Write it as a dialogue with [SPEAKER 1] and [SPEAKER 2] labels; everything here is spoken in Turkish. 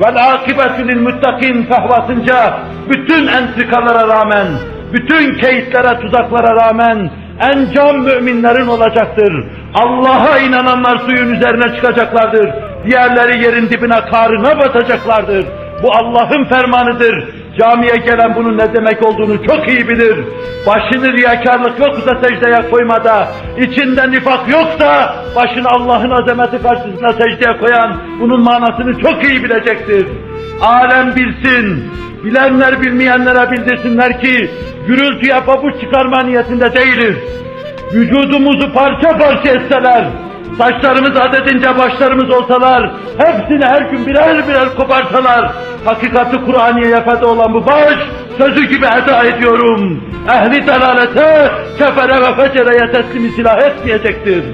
[SPEAKER 1] Vel akibetü lil muttakin fehvasınca bütün entrikalara rağmen, bütün keyitlere, tuzaklara rağmen encam müminlerin olacaktır. Allah'a inananlar suyun üzerine çıkacaklardır. Diğerleri yerin dibine karına batacaklardır. Bu Allah'ın fermanıdır. Camiye gelen bunun ne demek olduğunu çok iyi bilir. Başını riyakarlık yoksa secdeye koymada, içinde nifak yoksa başını Allah'ın azameti karşısına secdeye koyan bunun manasını çok iyi bilecektir. Alem bilsin, bilenler bilmeyenlere bildirsinler ki gürültüye pabuç çıkarma niyetinde değiliz. Vücudumuzu parça parça etseler, saçlarımız adedince başlarımız olsalar, hepsini her gün birer birer koparsalar, hakikati Kur'aniye'ye feda olan bu baş, sözü gibi eda ediyorum. Ehli dalalete, kefere ve fecereye teslimi silah etmeyecektir.